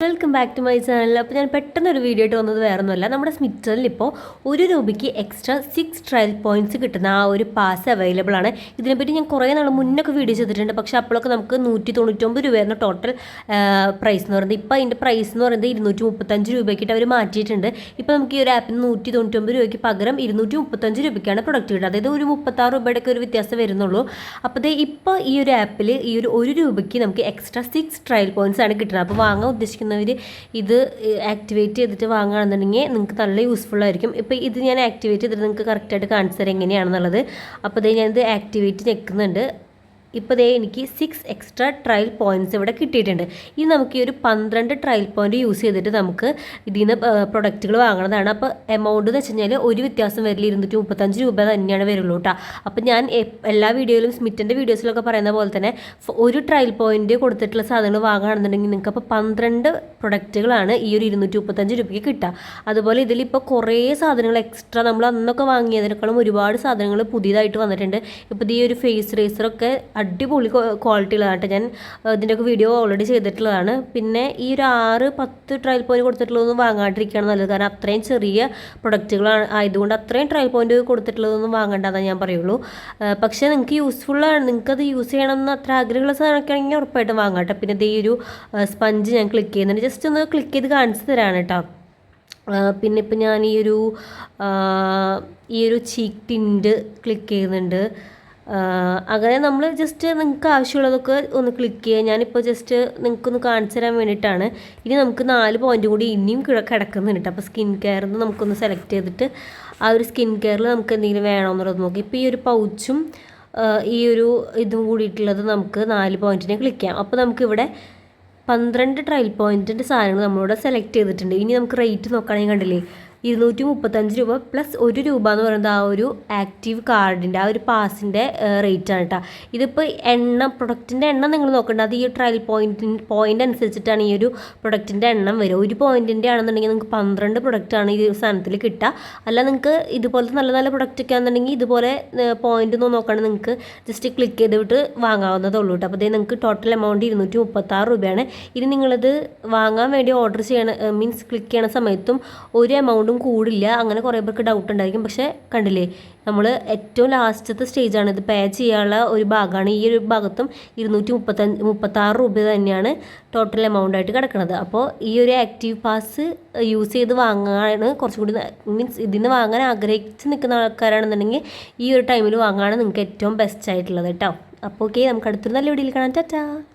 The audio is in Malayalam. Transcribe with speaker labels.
Speaker 1: Welcome back to my channel അപ്പോൾ ഞാൻ പെട്ടെന്ന് ഒരു വീഡിയോ ആയിട്ട് വന്നത് വേറെ ഒന്നുമല്ല നമ്മുടെ സ്മിറ്ററിൽ ഇപ്പോൾ ഒരു രൂപയ്ക്ക് എക്സ്ട്രാ സിക്സ് ട്രയൽ പോയിന്റ്സ് കിട്ടുന്ന ആ ഒരു പാസ് അവൈലബിൾ ആണ്. ഇതിനെപ്പറ്റി ഞാൻ കുറേ നാൾ മുന്നൊക്കെ വീഡിയോ ചെയ്തിട്ടുണ്ട്. പക്ഷേ അപ്പോഴൊക്കെ നമുക്ക് നൂറ്റി തൊണ്ണൂറ്റൊമ്പത് രൂപയായിരുന്നു ടോട്ടൽ പ്രൈസ് എന്ന് പറയുന്നത്. ഇപ്പോൾ അതിന്റെ പ്രൈസ് എന്ന് പറയുന്നത് ഇരുന്നൂറ്റി മുപ്പത്തഞ്ച് രൂപയ്ക്കിട്ട് അവർ മാറ്റിയിട്ടുണ്ട്. ഇപ്പോൾ നമുക്ക് ഈ ഒരു ആപ്പിന് നൂറ്റി തൊണ്ണൂറ്റൊമ്പത് രൂപയ്ക്ക് പകരം ഇരുന്നൂറ്റി മുപ്പത്തഞ്ച് രൂപയ്ക്കാണ് പ്രൊഡക്റ്റ് കിട്ടുക. അതായത് ഒരു മുപ്പത്താറ് രൂപയുടെ ഒക്കെ ഒരു വ്യത്യാസം വരുന്നുള്ളൂ. അപ്പോൾ ഇപ്പോൾ ഈ ഒരു ആപ്പിൽ ഈ ഒരു ഒരു രൂപയ്ക്ക് നമുക്ക് എക്സ്ട്രാ സിക്സ് ട്രയൽ പോയിന്റ്സ് ആണ് കിട്ടുന്നത്. അപ്പോൾ വാങ്ങാൻ ഉദ്ദേശിക്കുന്നവർ ഇത് ആക്ടിവേറ്റ് ചെയ്തിട്ട് വാങ്ങുകയാണെന്നുണ്ടെങ്കിൽ നിങ്ങൾക്ക് നല്ല യൂസ്ഫുൾ ആയിരിക്കും. ഇപ്പോൾ ഇത് ഞാൻ ആക്ടിവേറ്റ് ചെയ്തിട്ട് നിങ്ങൾക്ക് കറക്റ്റായിട്ട് കാണിച്ചു തരാം എങ്ങനെയാണെന്നുള്ളത്. അപ്പോൾ ഇത് ഞാനിത് ആക്ടിവേറ്റ് ഞെക്കുന്നുണ്ട്. ഇപ്പോൾ ദേ എനിക്ക് സിക്സ് എക്സ്ട്രാ ട്രയൽ പോയിന്റ്സ് ഇവിടെ കിട്ടിയിട്ടുണ്ട്. ഇനി നമുക്ക് ഈ ഒരു പന്ത്രണ്ട് ട്രയൽ പോയിന്റ് യൂസ് ചെയ്തിട്ട് നമുക്ക് ഇതിൽ നിന്ന് പ്രൊഡക്റ്റുകൾ വാങ്ങണതാണ്. അപ്പോൾ എമൗണ്ട് എന്ന് വെച്ച് കഴിഞ്ഞാൽ ഒരു വ്യത്യാസം വരില്ല. ഇരുന്നൂറ്റി മുപ്പത്തഞ്ച് രൂപ തന്നെയാണ് വരുള്ളൂ കേട്ടോ അപ്പോൾ ഞാൻ എല്ലാ വീഡിയോയിലും സ്മിറ്റിന്റെ വീഡിയോസിലൊക്കെ പറയുന്ന പോലെ തന്നെ ഒരു ട്രയൽ പോയിന്റ് കൊടുത്തിട്ടുള്ള സാധനങ്ങൾ വാങ്ങുകയാണെന്നുണ്ടെങ്കിൽ നിങ്ങൾക്ക് അപ്പോൾ പന്ത്രണ്ട് പ്രൊഡക്റ്റുകളാണ് ഈ ഒരു ഇരുന്നൂറ്റി മുപ്പത്തഞ്ച് രൂപയ്ക്ക് കിട്ടുക. അതുപോലെ ഇതിലിപ്പോൾ കുറേ സാധനങ്ങൾ എക്സ്ട്രാ നമ്മൾ അന്നൊക്കെ വാങ്ങിയതിനേക്കാളും ഒരുപാട് സാധനങ്ങൾ പുതിയതായിട്ട് വന്നിട്ടുണ്ട്. ഇപ്പോൾ ഈ ഒരു ഫേസ് റേസറൊക്കെ അടിപൊളി ക്വാളിറ്റിയുള്ളതാണ് ഞാൻ ഇതിന്റെയൊക്കെ വീഡിയോ ഓൾറെഡി ചെയ്തിട്ടുള്ളതാണ്. പിന്നെ ഈ ഒരു ആറ് പത്ത് ട്രയൽ പോയിന്റ് കൊടുത്തിട്ടുള്ളതൊന്നും വാങ്ങാണ്ടിരിക്കുകയാണ് നല്ലത്. കാരണം അത്രയും ചെറിയ പ്രൊഡക്റ്റുകളാണ് ആയതുകൊണ്ട് അത്രയും ട്രയൽ പോയിന്റ് കൊടുത്തിട്ടുള്ളതൊന്നും വാങ്ങണ്ടെന്നേ ഞാൻ പറയുള്ളൂ. പക്ഷേ നിങ്ങൾക്ക് യൂസ്ഫുള്ളാണ് നിങ്ങൾക്ക് അത് യൂസ് ചെയ്യണമെന്ന് അത്ര ആഗ്രഹമുള്ള സാധനമൊക്കെ ആണെങ്കിൽ ഉറപ്പായിട്ടും വാങ്ങാട്ടെ പിന്നെ ഇതേ ഒരു സ്പഞ്ച് ഞാൻ ക്ലിക്ക് ചെയ്യുന്നുണ്ട്. ജസ്റ്റ് ഒന്ന് ക്ലിക്ക് ചെയ്ത് കാണിച്ചു തരാണ് കേട്ടോ. പിന്നെ ഇപ്പം ഞാൻ ഈ ഒരു ഈ ഒരു ചീക്ക് ടിന്റ് ക്ലിക്ക് ചെയ്യുന്നുണ്ട്. അങ്ങനെ നമ്മൾ ജസ്റ്റ് നിങ്ങൾക്ക് ആവശ്യമുള്ളതൊക്കെ ഒന്ന് ക്ലിക്ക് ചെയ്യുക. ഞാനിപ്പോൾ ജസ്റ്റ് നിങ്ങൾക്കൊന്ന് കാണിച്ചു തരാൻ വേണ്ടിയിട്ടാണ്. ഇനി നമുക്ക് നാല് പോയിന്റ് കൂടി ഇനിയും കിട- കിടക്കുന്നുണ്ട് അപ്പോൾ സ്കിൻ കെയറിൽ നിന്ന് നമുക്കൊന്ന് സെലക്ട് ചെയ്തിട്ട് ആ ഒരു സ്കിൻ കെയറിൽ നമുക്ക് എന്തെങ്കിലും വേണമെന്നുള്ളത് നോക്കി. ഇപ്പോൾ ഈ ഒരു പൗച്ചും ഈ ഒരു ഇതും കൂടിയിട്ടുള്ളത് നമുക്ക് നാല് പോയിന്റിനെ ക്ലിക്ക് ചെയ്യാം. അപ്പോൾ നമുക്കിവിടെ പന്ത്രണ്ട് ട്രയൽ പോയിന്റിന്റെ സാധനങ്ങൾ നമ്മളിവിടെ സെലക്ട് ചെയ്തിട്ടുണ്ട്. ഇനി നമുക്ക് റേറ്റ് നോക്കുകയാണെങ്കിൽ കണ്ടില്ലേ? ഇരുന്നൂറ്റി മുപ്പത്തഞ്ച് രൂപ പ്ലസ് ഒരു രൂപ എന്ന് പറയുന്നത് ആ ഒരു ആക്റ്റീവ് കാർഡിന്റെ ആ ഒരു പാസിന്റെ റേറ്റ് ആണ് കേട്ടോ ഇതിപ്പോൾ എണ്ണം പ്രൊഡക്റ്റിന്റെ എണ്ണം നിങ്ങൾ നോക്കേണ്ട. അത് ഈ ട്രയൽ പോയിന്റിന് പോയിന്റ് അനുസരിച്ചിട്ടാണ് ഈ ഒരു പ്രൊഡക്റ്റിന്റെ എണ്ണം വരിക. ഒരു പോയിന്റിന്റെ ആണെന്നുണ്ടെങ്കിൽ നിങ്ങൾക്ക് പന്ത്രണ്ട് ആണ് ഈ സാധനത്തിൽ കിട്ടുക. അല്ല നിങ്ങൾക്ക് ഇതുപോലത്തെ നല്ല നല്ല പ്രൊഡക്റ്റ് ഒക്കെ ആണെന്നുണ്ടെങ്കിൽ ഇതുപോലെ പോയിന്റ് ഒന്നും നോക്കാണ്ട് നിങ്ങൾക്ക് ജസ്റ്റ് ക്ലിക്ക് ചെയ്തിട്ട് വാങ്ങാവുന്നതേ ഉള്ളൂ കേട്ടോ അപ്പോൾ ഇത് നിങ്ങൾക്ക് ടോട്ടൽ എമൗണ്ട് ഇരുന്നൂറ്റി മുപ്പത്താറ് രൂപയാണ്. ഇനി നിങ്ങളിത് വാങ്ങാൻ വേണ്ടി ഓർഡർ ചെയ്യണ മീൻസ് ക്ലിക്ക് ചെയ്യണ സമയത്തും ഒരു എമൗണ്ടും കൂടില്ല. അങ്ങനെ കുറേ പേർക്ക് ഡൗട്ട് ഉണ്ടായിരിക്കും. പക്ഷേ കണ്ടില്ലേ നമ്മൾ ഏറ്റവും ലാസ്റ്റത്തെ സ്റ്റേജാണ് ഇത് പേ ചെയ്യാനുള്ള ഒരു ഭാഗമാണ്. ഈ ഒരു ഭാഗത്തും ഇരുന്നൂറ്റി മുപ്പത്തഞ്ച് മുപ്പത്താറ് രൂപ തന്നെയാണ് ടോട്ടൽ എമൗണ്ട് ആയിട്ട് കിടക്കുന്നത് അപ്പോൾ ഈ ഒരു ആക്റ്റീവ് പാസ് യൂസ് ചെയ്ത് വാങ്ങാനാണ് കുറച്ചും കൂടി മീൻസ് ഇതിൽ നിന്ന് വാങ്ങാൻ ആഗ്രഹിച്ച് നിൽക്കുന്ന ആൾക്കാരാണെന്നുണ്ടെങ്കിൽ ഈ ഒരു ടൈമിൽ വാങ്ങാനാണ് നിങ്ങൾക്ക് ഏറ്റവും ബെസ്റ്റ് ആയിട്ടുള്ളത് കേട്ടോ അപ്പോൾ ഓക്കെ നമുക്ക് അടുത്തൊരു നല്ല വീഡിയോയിൽ കാണാം. ടാറ്റാ!